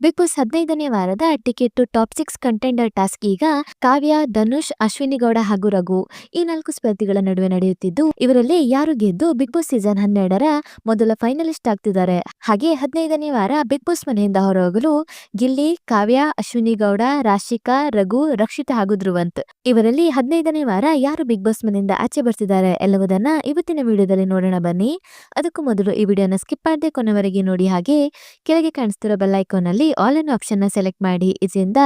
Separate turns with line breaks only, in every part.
Big boss ಹದಿನೈದನೇ ವಾರದ ticket top six contender task ಈಗ ಕಾವ್ಯ, ಧನುಷ್, ಅಶ್ವಿನಿ ಗೌಡ ಹಾಗೂ ರಘು ಈ ನಾಲ್ಕು ಸ್ಪರ್ಧಿಗಳ ನಡುವೆ ನಡೆಯುತ್ತಿದ್ದು, ಇವರಲ್ಲಿ ಯಾರು ಗೆದ್ದು ಬಿಗ್ ಬಾಸ್ ಸೀಸನ್ ಹನ್ನೆರಡರ ಮೊದಲ ಫೈನಲಿಸ್ಟ್ ಆಗ್ತಿದ್ದಾರೆ. ಹಾಗೆ ಹದಿನೈದನೇ ವಾರ ಬಿಗ್ ಬಾಸ್ ಮನೆಯಿಂದ ಹೊರಹೋಗಲು ಗಿಲ್ಲಿ, ಕಾವ್ಯ, ಅಶ್ವಿನಿ ಗೌಡ, ರಾಶಿಕಾ, ರಘು, ರಕ್ಷಿತಾ ಹಾಗೂ ಧ್ರುವಂತ್. ಇವರಲ್ಲಿ ಹದಿನೈದನೇ ವಾರ ಯಾರು ಬಿಗ್ ಬಾಸ್ ಮನೆಯಿಂದ ಆಚೆ ಬರ್ತಿದ್ದಾರೆ ಎಲ್ಲವುದನ್ನ ಇವತ್ತಿನ ವಿಡಿಯೋದಲ್ಲಿ ನೋಡೋಣ ಬನ್ನಿ. ಅದಕ್ಕೂ ಮೊದಲು ಈ ವಿಡಿಯೋನ ಸ್ಕಿಪ್ ಮಾಡದೆ ಕೊನೆವರೆಗೆ ನೋಡಿ ಹಾಗೆ ಕೆಳಗೆ ಕಾಣಿಸ್ತಿರೋ ಬೆಲ್ ಐಕಾನ್ ಅಲ್ಲಿ ಆಲ್ ಅನ್ ಆಪ್ಷನ್ನ ಸೆಲೆಕ್ಟ್ ಮಾಡಿ. ಇದರಿಂದ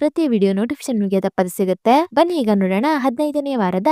ಪ್ರತಿ ವಿಡಿಯೋ ನೋಟಿಫಿಕೇಶನ್ ನಿಮಗೆ ತಪ್ಪದೆ ಸಿಗುತ್ತೆ. ಬನ್ನಿ ಈಗ ನೋಡೋಣ. ಹದಿನೈದನೇ ವಾರದ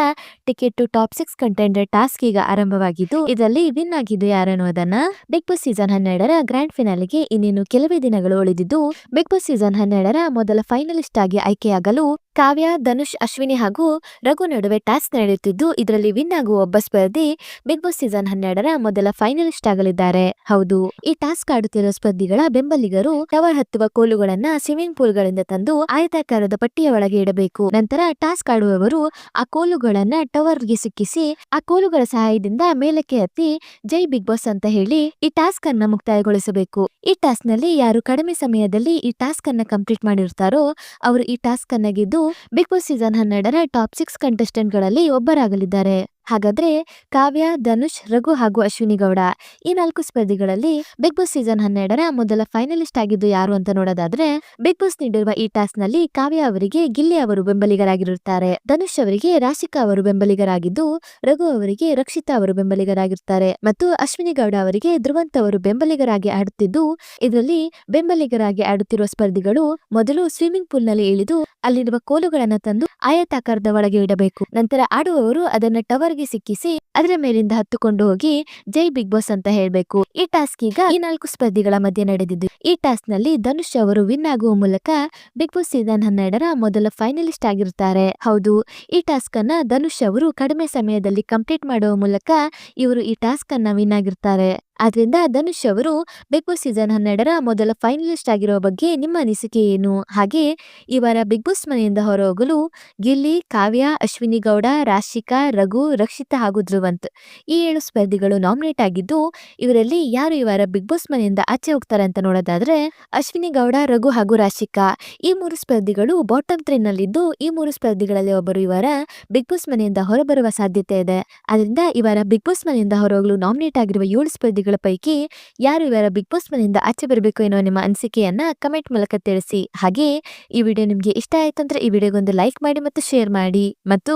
ticket top six contender task ಈಗ ಆರಂಭವಾಗಿದ್ದು, ಇದರಲ್ಲಿ ವಿನ್ ಆಗಿದ್ದು ಯಾರನ್ನೋದನ್ನ ಬಿಗ್ ಬಾಸ್ ಸೀಸನ್ ಹನ್ನೆರಡರ ಗ್ರ್ಯಾಂಡ್ ಫಿನಾಲಿಗೆ ಇನ್ನೇನು ಕೆಲವೇ ದಿನಗಳು ಉಳಿದಿದ್ದು ಬಿಗ್ ಬಾಸ್ ಸೀಸನ್ ಹನ್ನೆರಡರ ಮೊದಲ ಫೈನಲಿಸ್ಟ್ ಆಗಿ ಆಯ್ಕೆಯಾಗಲು ಕಾವ್ಯ, ಧನುಷ್, ಅಶ್ವಿನಿ ಹಾಗೂ ರಘು ನಡುವೆ ಟಾಸ್ಕ್ ನಡೆಯುತ್ತಿದ್ದು, ಇದರಲ್ಲಿ ವಿನ್ ಆಗುವ ಒಬ್ಬ ಸ್ಪರ್ಧಿ ಬಿಗ್ ಬಾಸ್ ಸೀಸನ್ ಹನ್ನೆರಡರ ಮೊದಲ ಫೈನಲಿಸ್ಟ್ ಆಗಲಿದ್ದಾರೆ. ಹೌದು, ಈ ಟಾಸ್ಕ್ ಆಡುತ್ತಿರುವ ಸ್ಪರ್ಧಿಗಳ ಬೆಂಬಲಿಗರು ಟವರ್ ಹತ್ತುವ ಕೋಲುಗಳನ್ನ ಸ್ವಿಮ್ಮಿಂಗ್ ಪೂಲ್ ಗಳಿಂದ ತಂದು ಆಯತಾಕಾರದ ಪಟ್ಟಿಯ ಒಳಗೆ ಇಡಬೇಕು. ನಂತರ ಟಾಸ್ಕ್ ಆಡುವವರು ಆ ಕೋಲುಗಳನ್ನ ಟವರ್ಗೆ ಸಿಕ್ಕಿಸಿ, ಆ ಕೋಲುಗಳ ಸಹಾಯದಿಂದ ಮೇಲಕ್ಕೆ ಹತ್ತಿ ಜೈ ಬಿಗ್ ಬಾಸ್ ಅಂತ ಹೇಳಿ ಈ ಟಾಸ್ಕ್ ಅನ್ನ ಮುಕ್ತಾಯಗೊಳಿಸಬೇಕು. ಈ ಟಾಸ್ಕ್ನಲ್ಲಿ ಯಾರು ಕಡಿಮೆ ಸಮಯದಲ್ಲಿ ಈ ಟಾಸ್ಕ್ ಅನ್ನ ಕಂಪ್ಲೀಟ್ ಮಾಡಿರ್ತಾರೋ, ಅವರು ಈ ಟಾಸ್ಕ್ ಅನ್ನ ಗೆದ್ದು ಬಿಗ್ ಬಾಸ್ ಸೀಸನ್ ಹನ್ನೆರಡರ ಟಾಪ್ ಸಿಕ್ಸ್ ಕಂಟೆಸ್ಟೆಂಟ್ಗಳಲ್ಲಿ ಒಬ್ಬರಾಗಲಿದ್ದಾರೆ. ಹಾಗಾದ್ರೆ ಕಾವ್ಯ, ಧನುಷ್, ರಘು ಹಾಗೂ ಅಶ್ವಿನಿ ಗೌಡ ಈ ನಾಲ್ಕು ಸ್ಪರ್ಧಿಗಳಲ್ಲಿ ಬಿಗ್ ಬಾಸ್ ಸೀಸನ್ ಹನ್ನೆರಡರ ಮೊದಲ ಫೈನಲಿಸ್ಟ್ ಆಗಿದ್ದು ಯಾರು ಅಂತ ನೋಡೋದಾದ್ರೆ, ಬಿಗ್ ಬಾಸ್ ನೀಡಿರುವ ಈ ಟಾಸ್ಕ್ನಲ್ಲಿ ಕಾವ್ಯ ಅವರಿಗೆ, ಗಿಲ್ಲಿ ಅವರು ಬೆಂಬಲಿಗರಾಗಿರುತ್ತಾರೆ, ಧನುಷ್ ಅವರಿಗೆ, ರಾಶಿಕಾ ಅವರು ಬೆಂಬಲಿಗರಾಗಿದ್ದು, ರಘು ಅವರಿಗೆ, ರಕ್ಷಿತಾ ಅವರು ಬೆಂಬಲಿಗರಾಗಿರುತ್ತಾರೆ ಮತ್ತು ಅಶ್ವಿನಿ ಗೌಡ ಅವರಿಗೆ, ಧ್ರುವಂತ್ ಅವರು ಬೆಂಬಲಿಗರಾಗಿ ಆಡುತ್ತಿದ್ದು, ಇದರಲ್ಲಿ ಬೆಂಬಲಿಗರಾಗಿ ಆಡುತ್ತಿರುವ ಸ್ಪರ್ಧಿಗಳು ಮೊದಲು ಸ್ವಿಮ್ಮಿಂಗ್ ಪೂಲ್ನಲ್ಲಿ ಇಳಿದು ಅಲ್ಲಿರುವ ಕೋಲುಗಳನ್ನು ತಂದು ಆಯತಾಕಾರದ ಒಳಗೆ ಇಡಬೇಕು. ನಂತರ ಆಡುವವರು ಅದನ್ನ ಟವರ್ ಗೆ ಸಿಕ್ಕಿಸಿ ಅದರ ಮೇಲಿಂದ ಹತ್ತುಕೊಂಡು ಹೋಗಿ ಜೈ ಬಿಗ್ ಬಾಸ್ ಅಂತ ಹೇಳ್ಬೇಕು. ಈ ಟಾಸ್ಕ್ ಈಗ ಈ ನಾಲ್ಕು ಸ್ಪರ್ಧಿಗಳ ಮಧ್ಯೆ ನಡೆದಿದ್ದು. ಈ ಟಾಸ್ಕ್ನಲ್ಲಿ ಧನುಷ್ ಅವರು ವಿನ್ ಆಗುವ ಮೂಲಕ ಬಿಗ್ ಬಾಸ್ ಸೀಸನ್ ಹನ್ನೆರಡರ ಮೊದಲ ಫೈನಲಿಸ್ಟ್ ಆಗಿರುತ್ತಾರೆ. ಹೌದು, ಈ ಟಾಸ್ಕ್ ಅನ್ನ ಧನುಷ್ ಅವರು ಕಡಿಮೆ ಸಮಯದಲ್ಲಿ ಕಂಪ್ಲೀಟ್ ಮಾಡುವ ಮೂಲಕ ಇವರು ಈ ಟಾಸ್ಕ್ ಅನ್ನ ವಿನ್ ಆಗಿರ್ತಾರೆ. ಆದ್ರಿಂದ ಧನುಷ್ ಅವರು ಬಿಗ್ ಬಾಸ್ ಸೀಸನ್ ಹನ್ನೆರಡರ ಮೊದಲ ಫೈನಲಿಸ್ಟ್ ಆಗಿರೋ ಬಗ್ಗೆ ನಿಮ್ಮ ಅನಿಸಿಕೆ ಏನು? ಹಾಗೆ ಈ ವಾರ ಬಿಗ್ ಬಾಸ್ ಮನೆಯಿಂದ ಹೊರಹೋಗಲು ಗಿಲ್ಲಿ, ಕಾವ್ಯ, ಅಶ್ವಿನಿ ಗೌಡ, ರಾಶಿಕಾ, ರಘು, ರಕ್ಷಿತಾ ಹಾಗೂ ಧ್ರುವಂತ್ ಈ ಏಳು ಸ್ಪರ್ಧಿಗಳು ನಾಮಿನೇಟ್ ಆಗಿದ್ದು, ಇವರಲ್ಲಿ ಯಾರು ಈ ವಾರ ಬಿಗ್ ಬಾಸ್ ಮನೆಯಿಂದ ಆಚೆ ಹೋಗ್ತಾರೆ ಅಂತ ನೋಡೋದಾದ್ರೆ ಅಶ್ವಿನಿ ಗೌಡ, ರಘು ಹಾಗೂ ರಾಶಿಕಾ. ಈ ಮೂರು ಸ್ಪರ್ಧಿಗಳು ಬಾಟಮ್ ತ್ರೀ ನಲ್ಲಿದ್ದು ಈ ಮೂರು ಸ್ಪರ್ಧಿಗಳಲ್ಲಿ ಒಬ್ಬರು ಇವರ ವಾರ ಬಿಗ್ ಬಾಸ್ ಮನೆಯಿಂದ ಹೊರಬರುವ ಸಾಧ್ಯತೆ ಇದೆ. ಅದರಿಂದ ಇವರ ವಾರ ಬಿಗ್ ಬಾಸ್ ಮನೆಯಿಂದ ಹೊರಹೋಗಲು ನಾಮಿನೇಟ್ ಆಗಿರುವ ಏಳು ಸ್ಪರ್ಧಿಗಳ ಪೈಕಿ ಯಾರು ಇವರ ಬಿಗ್ ಬಾಸ್ ಮನೆಯಿಂದ ಆಚೆ ಬರಬೇಕು ಎನ್ನುವ ನಿಮ್ಮ ಅನಿಸಿಕೆಯನ್ನ ಕಮೆಂಟ್ ಮೂಲಕ ತಿಳಿಸಿ. ಹಾಗೆ ಈ ವಿಡಿಯೋ ನಿಮಗೆ ಇಷ್ಟ ಆಯ್ತು ಅಂದ್ರೆ ಈ ವಿಡಿಯೋಗೊಂದು ಲೈಕ್ ಮಾಡಿ ಮತ್ತು ಶೇರ್ ಮಾಡಿ. ಮತ್ತು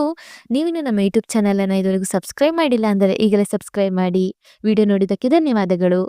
ನೀವಿನ್ನು ನಮ್ಮ ಯೂಟ್ಯೂಬ್ ಚಾನಲ್ ಅನ್ನ ಇದುವರೆಗೂ ಸಬ್ಸ್ಕ್ರೈಬ್ ಮಾಡಿಲ್ಲ ಅಂದರೆ ಈಗಲೇ ಸಬ್ಸ್ಕ್ರೈಬ್ ಮಾಡಿ. ವಿಡಿಯೋ ನೋಡಿದ್ದಕ್ಕೆ ಧನ್ಯವಾದಗಳು.